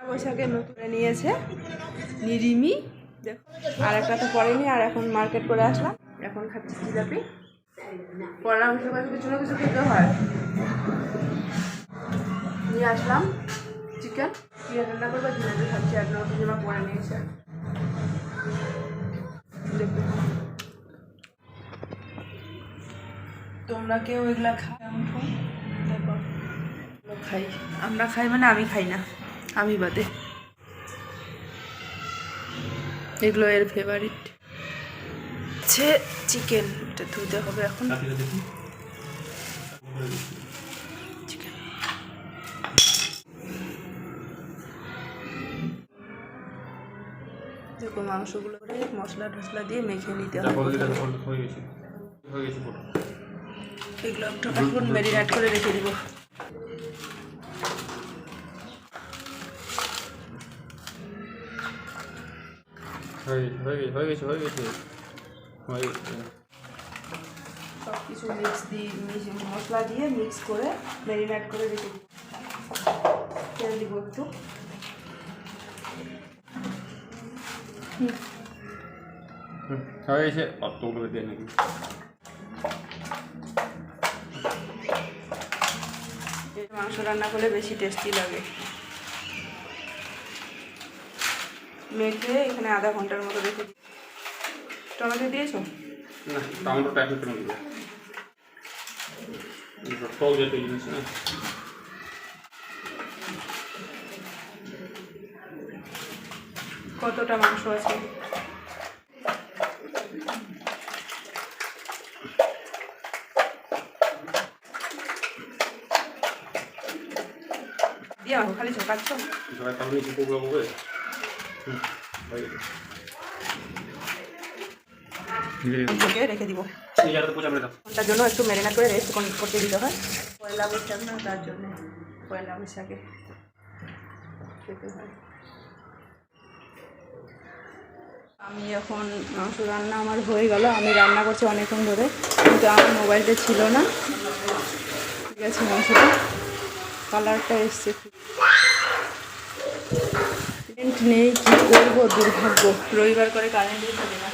বৈশাখে নতুন নিয়েছে নিরিমি। দেখো, আর একটা তো পড়েনি, আর এখন মার্কেট করে আসলাম। এখন খাচ্ছি জিলাপি। পড়া অংশের কিছু না কিছু খেতে হয়। নিয়ে আসলাম চিকেন চিকেন রান্না করব খাচ্ছি, আর নতুন জামা পরে নিয়েছে। তোমরা কেউ এগুলা খাও? খাই। আমরা খাই মানে আমি খাই না। আমি বাদে। এগুলো এর ফেভারিট হচ্ছে চিকেন এটা ধুতে হবে এখন। চিকেন দেখো। মাংসগুলো করে মশলা টসলা দিয়ে মেখে নিতে হবে। এগুলো একটু এখন ম্যারিনেট করে রেখে দিব। সব কিছু মিক্স দিয়ে মিশ- মশলা দিয়ে মিক্স করে ম্যারিনেট করে রেখে দিব। তেল দিব একটু। হুম, হয়ে গেছে। অতগুলো দিয়ে নাকি? মাংস রান্না করলে বেশি টেস্টি লাগে। মেখে এখানে আধা ঘণ্টার মতো রেখে টমেটো দিয়েছ? না টমেটোটা এখন কেন দিবে টক জাতীয় জিনিস না। কতটা মাংস আছে? খালি ঝোঁকাচ্ছ হবে ঢেকে রেখে দিব তার জন্য একটু ম্যারিনেট করে রেস্ট করতে দিতে হয় পয়লা বৈশাখ না তার জন্য পয়লা বৈশাখে খেতে হয় আমি এখন মাংস রান্না আমার হয়ে গেল আমি রান্না করছি অনেকক্ষণ ধরে কিন্তু আমার মোবাইলটা ছিল না ঠিক আছে মাংসটা কালারটা এসছে। কারেন্ট নেই, কী করব? দুর্ভাগ্য। রবিবার করে কারেন্টই থাকে না।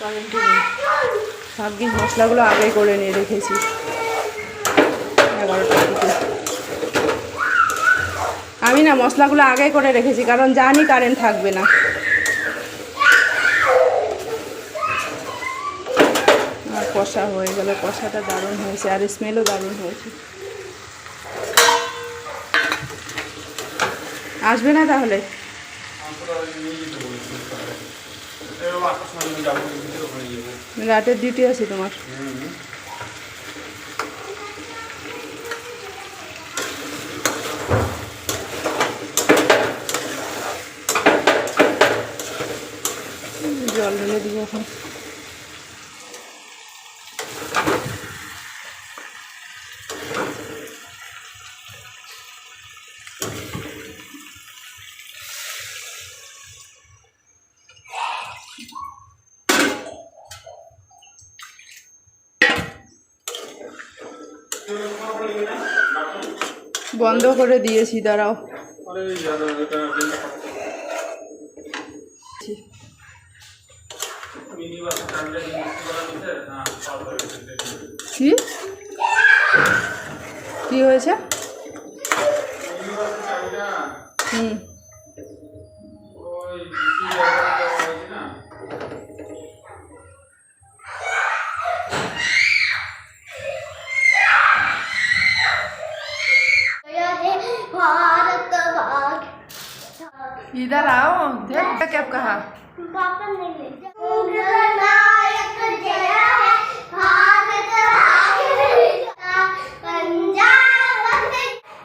কারেন্টই নেই। ভাগ্যিস মশলাগুলো আগে করে নিয়ে রেখেছি। এগারোটার দিকে। আমি না মশলাগুলো আগে করে রেখেছি, কারণ জানি কারেন্ট থাকবে না। আর কষা হয়ে গেল। কষাটা দারুণ হয়েছে, আর স্মেলও দারুণ হয়েছে। আসবে না তাহলে? রাতের ডিউটি আছে তোমার। জল ঢেলে দিব এখন। বন্ধ করে দিয়েছি দাঁড়াও। কি? হয়েছে? হুম। देख क्या कहा पापा नहीं ले नायक जय है भारत भाग पंजाब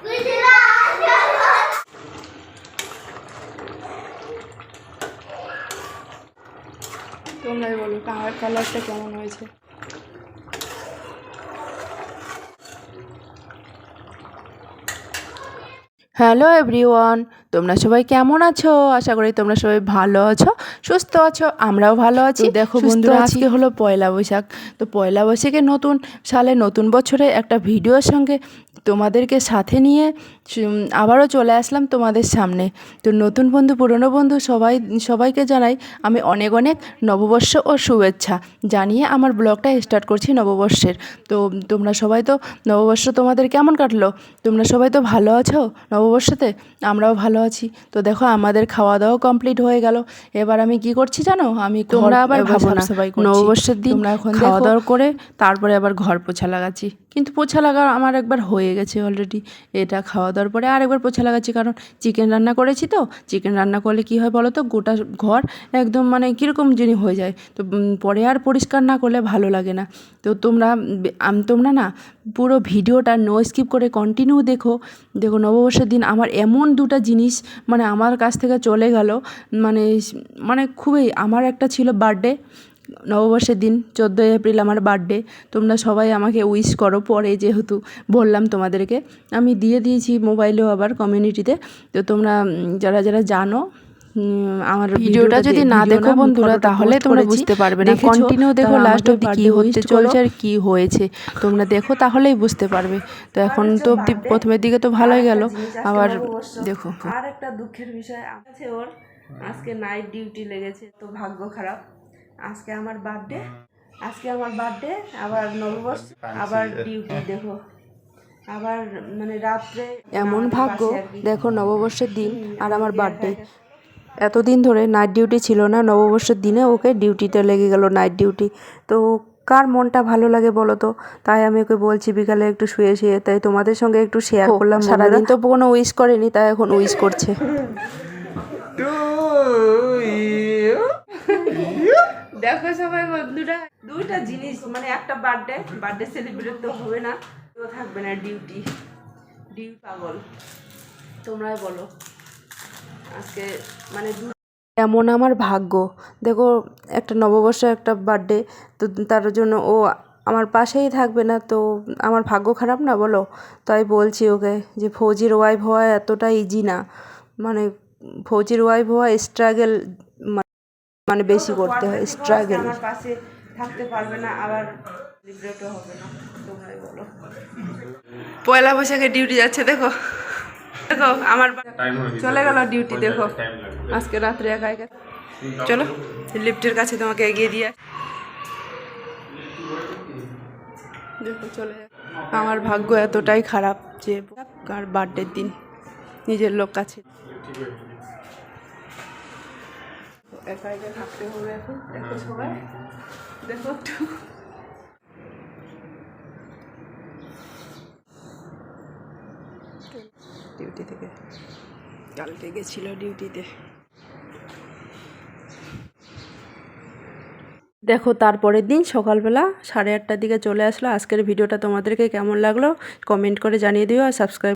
गुजरात তোমরাই বলো কালার কালারটা কেমন হয়েছে হ্যালো এভরিওয়ান তোমরা সবাই কেমন আছো? আশা করি তোমরা সবাই ভালো আছো সুস্থ আছো আমরাও ভালো আছি দেখো বন্ধুরা আজকে হলো পয়লা বৈশাখ। তো পয়লা বৈশাখে নতুন সালে নতুন বছরে একটা ভিডিওর সঙ্গে তোমাদেরকে সাথে নিয়ে আবারও চলে আসলাম তোমাদের সামনে। তো নতুন বন্ধু পুরনো বন্ধু সবাই সবাইকে জানাই আমি অনেক অনেক নববর্ষ ও শুভেচ্ছা। জানিয়ে আমার ব্লগটা স্টার্ট করছি নববর্ষের। তো তোমরা সবাই তো নববর্ষ তোমাদের কেমন কাটলো? তোমরা সবাই তো ভালো আছো নববর্ষতে? আমরাও ভালো আছি। তো দেখো আমাদের খাওয়া দাওয়া কমপ্লিট হয়ে গেল। এবার আমি কি করছি জানো? আমি তোমরা আবার ভাবো না নববর্ষের দিন এখন খাওয়া দাওয়া করে তারপরে আবার ঘর পোছা লাগাচ্ছি। কিন্তু পোছা লাগা আমার একবার হয়ে গেছে অলরেডি এটা খাওয়া দাওয়ার পরে আরেকবার পোছা লাগাচ্ছি কারণ চিকেন রান্না করেছি তো। চিকেন রান্না করলে কি হয় বলো তো? গোটা ঘর একদম মানে কীরকম জিনিস হয়ে যায়। তো পরে আর পরিষ্কার না করলে ভালো লাগে না। তো তোমরা তোমরা না পুরো ভিডিওটা নো স্কিপ করে কন্টিনিউ দেখো। দেখো নববর্ষের দিন আমার এমন দুটো জিনিস মানে আমার কাছ থেকে চলে গেল। মানে মানে খুবই আমার একটা ছিল বার্থডে নববর্ষের দিন, চোদ্দোই এপ্রিল আমার বার্থডে তোমরা সবাই আমাকে উইশ করো পরে যেহেতু বললাম তোমাদেরকে। আমি দিয়ে দিয়েছি মোবাইলেও আবার কমিউনিটিতে তো তোমরা যারা যারা জানো আমার ভিডিওটা যদি না দেখো বন্ধুরা তাহলে তোমরা বুঝতে পারবে না কন্টিনিউ দেখো লাস্ট অব্দি কি হতে চলছে আর কি হয়েছে। তোমরা দেখো তাহলেই বুঝতে পারবে। তো এখন তো অব্দি প্রথমের দিকে তো ভালোই গেল। আবার দেখো। আর একটা দুঃখের বিষয় আছে ওর। আজকে নাইট ডিউটি লেগেছে তো ভাগ্য খারাপ। আজকে আমার বার্থডে আজকে আমার বার্থডে আবার নববর্ষ আবার ডিউটি দেখো। আবার মানে রাত্রে এমন ভাগ্য দেখো নববর্ষের দিন আর আমার বার্থডে এতদিন ধরে নাইট ডিউটি ছিল না নববর্ষের দিনে ওকে ডিউটিতে লেগে গেল নাইট ডিউটি তো কার মনটা ভালো লাগে বলো তো? তাই আমি ওকে বলছি বিকালে একটু শুয়ে শুয়ে তাই তোমাদের সঙ্গে একটু শেয়ার করলাম সারাদিন তো কোনো উইশ করেনি তাই এখন উইশ করছে। দেখো সবাই বন্ধুরা দুইটা জিনিস মানে একটা বার্থডে বার্থডে সেলিব্রেট তো হবে না তো থাকবে না ডিউটি ডিউটি পাগল। তোমরাই বলো। আজকে মানে এমন আমার ভাগ্য। দেখো একটা নববর্ষ একটা বার্থডে তো তার জন্য ও আমার পাশেই থাকবে না তো আমার ভাগ্য খারাপ না বলো? তাই বলছি ওকে যে ফৌজির ওয়াইফ হওয়া এতটা ইজি না। মানে ফৌজির ওয়াইফ হওয়া স্ট্রাগল মানে বেশি করতে হয় স্ট্রাগল আমার পাশে থাকতে পারবে না আবার হবে না তোমরাই বলো। পয়লা বৈশাখে ডিউটি যাচ্ছে দেখো। দেখো আমার। চলে গেল ডিউটি দেখো। আজকে রাত্রে একা একা চলো লিফটের কাছে তোমাকে এগিয়ে দিয়ে দেখো চলে। আমার ভাগ্য এতটাই খারাপ যে কার বার্থডের দিন নিজের লোক কাছে। একা একা থাকতে হবে এখন দেখো সবাই। দেখো একটু। ডিউটি থেকে। কালকে গেছিল ডিউটিতে দেখো, তারপরের দিন সকালবেলা সাড়ে আটটার দিকে চলে আসলো। আজকের ভিডিওটা তোমাদেরকে কেমন লাগল কমেন্ট করে জানিয়ে দিও আর সাবস্ক্রাইব